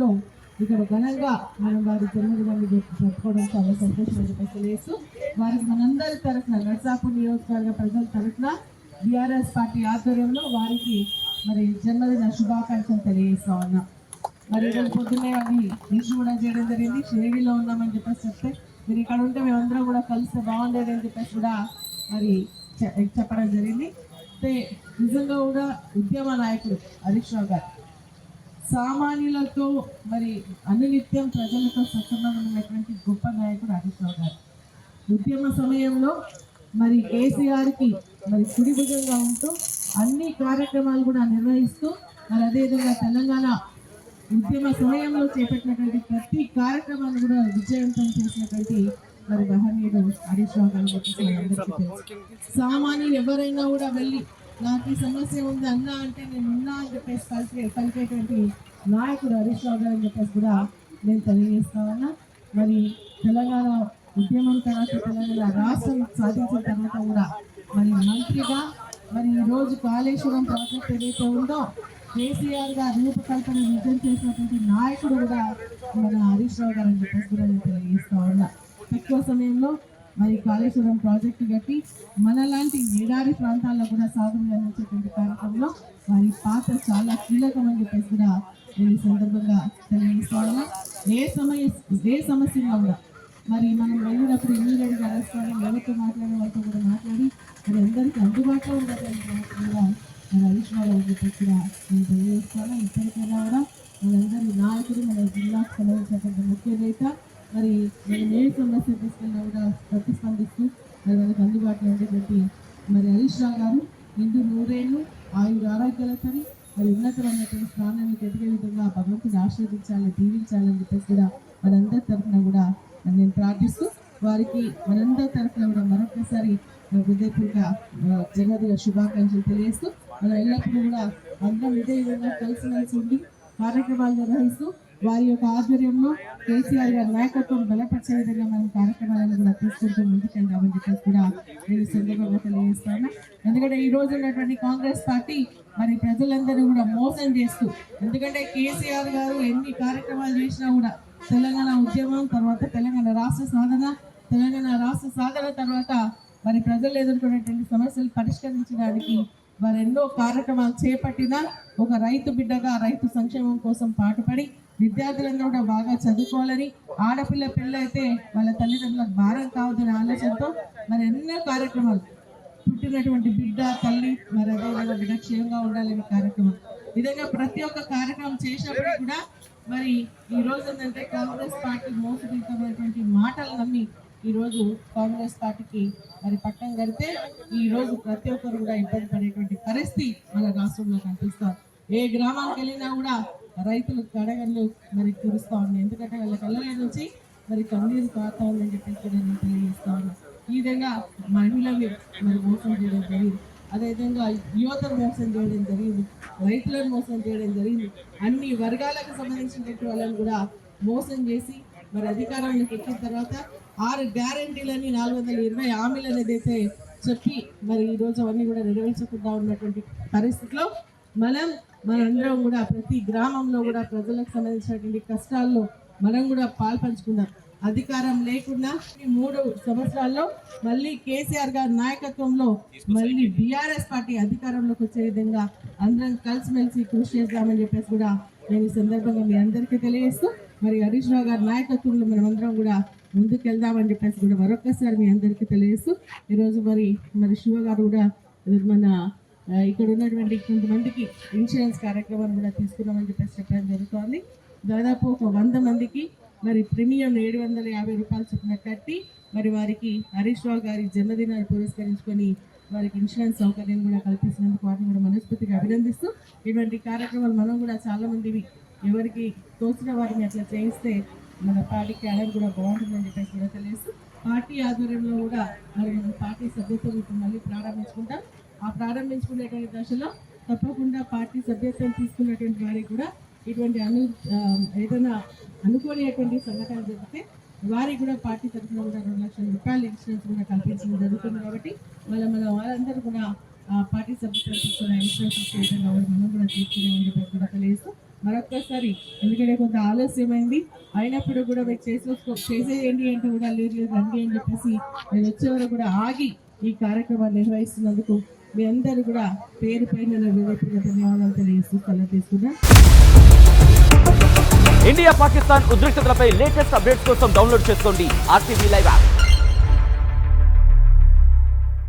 ఆధ్వర్యంలో ఇక్కడ ఘనంగా మనం వారి జన్మదినాన్ని జరుపుకోవడం చాలా సంతోషం చెప్పేసి తెలియజేస్తూ వారికి మనందరి తరఫున నర్సాపూర్ నియోజకవర్గ ప్రజల తరఫున బీఆర్ఎస్ పార్టీ ఆధ్వర్యంలో వారికి మరి జన్మదిన శుభాకాంక్షలు తెలియజేస్తా ఉన్నాం. మరి ఈరోజు పొద్దున్నే అది ఇష్యూ కూడా చేయడం జరిగింది. షిరిడిలో ఉన్నామని చెప్పేసి చెప్తే మీరు ఇక్కడ ఉంటే మేమందరం కూడా కలిస్తే బాగుండేది అని చెప్పేసి కూడా మరి చె- చెప్పడం జరిగింది. అయితే నిజంగా కూడా ఉద్యమ నాయకుడు హరీష్ రావు గారు సామాన్యులతో మరి అనునిత్యం ప్రజలతో సత్సంబంధం ఉన్నటువంటి గొప్ప నాయకుడు హరీష్ గారు. ఉద్యమ సమయంలో మరి కేసీఆర్కి మరి కుడి భుజంగా ఉంటూ అన్ని కార్యక్రమాలు కూడా నిర్వహిస్తూ మరి అదేవిధంగా తెలంగాణ ఉద్యమ సమయంలో చేపట్టినటువంటి ప్రతి కార్యక్రమాన్ని కూడా విజయవంతం చేసినటువంటి మరి మహనీయుడు హరీష్ రావు గారు. సామాన్యులు ఎవరైనా కూడా వెళ్ళి నాకు ఈ సమస్య ఉంది అన్నా అంటే నేను ఉన్నా అని చెప్పేసి పలికే పలికేటువంటి నాయకుడు హరీష్ రావు గారు అని చెప్పేసి కూడా నేను తెలియజేస్తామన్నా మరి తెలంగాణ ఉద్యమం తర్వాత తెలంగాణ రాష్ట్రం సాధించిన తర్వాత కూడా మరి మంత్రిగా మరి ఈరోజు రోజు కాళేశ్వరం ప్రాజెక్ట్ ఏదైతే ఉందో కేసీఆర్ గారు రూపకల్పన నిజం చేసినటువంటి నాయకుడు కూడా మన హరీష్ రావు గారు అని చెప్పేసి కూడా నేను తెలియజేస్తా ఉన్నా. తక్కువ సమయంలో మరి కాళేశ్వరం ప్రాజెక్టు కట్టి మనలాంటి ఎడారి ప్రాంతాల్లో కూడా సాగుని అందించేటువంటి కార్యక్రమంలో వారి పాత్ర చాలా కీలకమని చెప్పేసి కూడా నేను ఈ సందర్భంగా తెలియజేసుకోవాలి ఏ సమయ ఏ సమస్యలో కూడా మరి మనం వెళ్ళినప్పుడు ఇమీడియట్గా అరెస్ట్ ఎవరితో మాట్లాడే వాళ్ళతో కూడా మాట్లాడి మరి అందరికీ అందుబాటులో ఉండడానికి కూడా మన హరీష్ చెప్పేసి కూడా నేను తెలియజేస్తాను ఇప్పటికైనా కూడా మనందరి నాయకుడు మన జిల్లాకు సంబంధించినటువంటి ముఖ్య నేత మరి మనం ఏ సమస్య తీసుకెళ్ళినా కూడా ప్రతిస్పందిస్తూ మరి మనకు అందుబాటులో ఉండేటువంటి మరి హరీష్ రావు గారు నిండు ఆయన ఆయుర ఆరోగ్యాలతోని మరి ఉన్నతమైనటువంటి స్థానాన్ని ఎదిగే విధంగా భగవంతుని ఆశీర్వదించాలని దీవించాలని చెప్పేసి కూడా మనందరి తరఫున కూడా నేను ప్రార్థిస్తూ వారికి మనందరి తరఫున కూడా మరొకసారి హృదయపూర్వక జగదిగా శుభాకాంక్షలు తెలియజేస్తూ మనం ఎల్లప్పుడూ కూడా అందరం ఇదే విధంగా కలిసిమెలిసి ఉండి కార్యక్రమాలు నిర్వహిస్తూ వారి యొక్క ఆధ్వర్యంలో కేసీఆర్ గారి నాయకత్వం బలపరిచే విధంగా మనం కార్యక్రమాలను కూడా తీసుకుంటూ ముందుకెళ్దామని చెప్పేసి కూడా నేను సందర్భంగా తెలియజేస్తాను. ఎందుకంటే ఈ రోజు ఉన్నటువంటి కాంగ్రెస్ పార్టీ మరి ప్రజలందరూ కూడా మోసం చేస్తూ ఎందుకంటే కేసీఆర్ గారు ఎన్ని కార్యక్రమాలు చేసినా కూడా తెలంగాణ ఉద్యమం తర్వాత తెలంగాణ రాష్ట్ర సాధన తెలంగాణ రాష్ట్ర సాధన తర్వాత మరి ప్రజలు ఎదుర్కొనేటువంటి సమస్యలు పరిష్కరించడానికి వారు ఎన్నో కార్యక్రమాలు చేపట్టినా ఒక రైతు బిడ్డగా రైతు సంక్షేమం కోసం పాటుపడి విద్యార్థులందరూ కూడా బాగా చదువుకోవాలని ఆడపిల్ల పిల్లయితే వాళ్ళ తల్లిదండ్రులకు భారం కావద్దనే ఆలోచనతో మరి ఎన్నో కార్యక్రమాలు పుట్టినటువంటి బిడ్డ తల్లి మరి అదేవిధంగా బిడ్డ క్షేమంగా ఉండాలనే కార్యక్రమం. విధంగా ప్రతి ఒక్క కార్యక్రమం చేసినప్పుడు కూడా మరి ఈ రోజు ఏంటంటే కాంగ్రెస్ పార్టీ మోసపూరితమైనటువంటి మాటలు నమ్మి ఈరోజు కాంగ్రెస్ పార్టీకి మరి పట్టం కడితే ఈరోజు ప్రతి ఒక్కరు కూడా ఇబ్బంది పడేటువంటి పరిస్థితి మన రాష్ట్రంలో కనిపిస్తారు ఏ గ్రామానికి వెళ్ళినా కూడా రైతులు కడగళ్ళు మరి కురుస్తా ఉన్నాయి ఎందుకంటే వాళ్ళ కళ్ళలో నుంచి మరి కన్నీరు కాతా ఉందని చెప్పేసి కూడా నేను తెలియజేస్తా ఉన్నాను ఈ విధంగా మహిళలు మరి మోసం చేయడం జరిగింది. అదేవిధంగా యువతను మోసం చేయడం జరిగింది. రైతులను మోసం చేయడం జరిగింది. అన్ని వర్గాలకు సంబంధించినటువంటి వాళ్ళని కూడా మోసం చేసి మరి అధికారంలోకి పెట్టిన తర్వాత ఆరు గ్యారంటీలని నాలుగు వందల ఇరవై హామీలను ఏదైతే చెప్పి మరి ఈ రోజు అవన్నీ కూడా నెరవేర్చకుండా ఉన్నటువంటి పరిస్థితిలో మనం మనందరం కూడా ప్రతి గ్రామంలో కూడా ప్రజలకు సంబంధించినటువంటి కష్టాల్లో మనం కూడా పాల్పంచుకుందాం. అధికారం లేకుండా ఈ మూడు సంవత్సరాల్లో మళ్ళీ కేసీఆర్ గారి నాయకత్వంలో మళ్ళీ బీఆర్ఎస్ పార్టీ అధికారంలోకి వచ్చే విధంగా అందరం కలిసిమెలిసి కృషి చేద్దామని చెప్పేసి కూడా నేను ఈ సందర్భంగా మీ అందరికీ తెలియజేస్తూ మరి హరీష్ రావు గారి నాయకత్వంలో మనం అందరం కూడా ముందుకు వెళ్దామని చెప్పేసి కూడా మరొకసారి మీ అందరికీ తెలియజేస్తూ ఈరోజు మరి మరి శివ గారు కూడా మన ఇక్కడ ఉన్నటువంటి కొంతమందికి ఇన్సూరెన్స్ కార్యక్రమాన్ని కూడా తీసుకున్నామని చెప్పేసి చెప్పడం జరుగుతోంది. దాదాపు ఒక వంద మందికి మరి ప్రీమియం ఏడు వందల యాభై రూపాయలు చొప్పున కట్టి మరి వారికి హరీష్ రావు గారి జన్మదినాన్ని పురస్కరించుకొని వారికి ఇన్సూరెన్స్ సౌకర్యం కూడా కల్పిస్తున్నందుకు వారిని కూడా మనస్ఫూర్తిగా అభినందిస్తూ ఇటువంటి కార్యక్రమాలు మనం కూడా చాలామందివి ఎవరికి తోచిన వారిని అట్లా చేయిస్తే మన పార్టీకి అనేది కూడా బాగుంటుందని చెప్పేసి కూడా తెలియజేస్తూ పార్టీ ఆధ్వర్యంలో కూడా మరి మనం పార్టీ సభ్యత్వం మళ్ళీ ప్రారంభించుకుంటాం. ఆ ప్రారంభించుకునేటువంటి దశలో తప్పకుండా పార్టీ సభ్యత్వం తీసుకున్నటువంటి వారికి కూడా ఇటువంటి అను ఏదైనా అనుకోలేటువంటి సంఘటన జరిగితే వారికి కూడా పార్టీ తరఫున కూడా రెండు లక్షల రూపాయలు ఇన్సూరెన్స్ కూడా కల్పించడం జరుగుతుంది కాబట్టి మళ్ళీ మన వాళ్ళందరూ కూడా ఆ పార్టీ సభ్యత్వం తీసుకున్న ఇన్సూరెన్స్ విధంగా కూడా మనం కూడా తీసుకునేమని కూడా తెలియజేస్తూ మరొక్కసారి ఎందుకంటే కొంత ఆలస్యమైంది. అయినప్పుడు కూడా మీరు చేసేసుకో చేసేయండి అంటే కూడా లేదు లేదు రండి అని చెప్పేసి నేను వచ్చే వరకు కూడా ఆగి ఈ కార్యక్రమాన్ని నిర్వహిస్తున్నందుకు మీ అందరూ కూడా పేరు పైన వివేకంగా ధన్యవాదాలు తెలియజేస్తూ సెలవు తీసుకున్నా ఇండియా పాకిస్తాన్ ఉద్రిక్తతలపై లేటెస్ట్ అప్డేట్స్ కోసం డౌన్లోడ్ చేసుకోండి ఆర్టీవీ లైవ్ యాప్.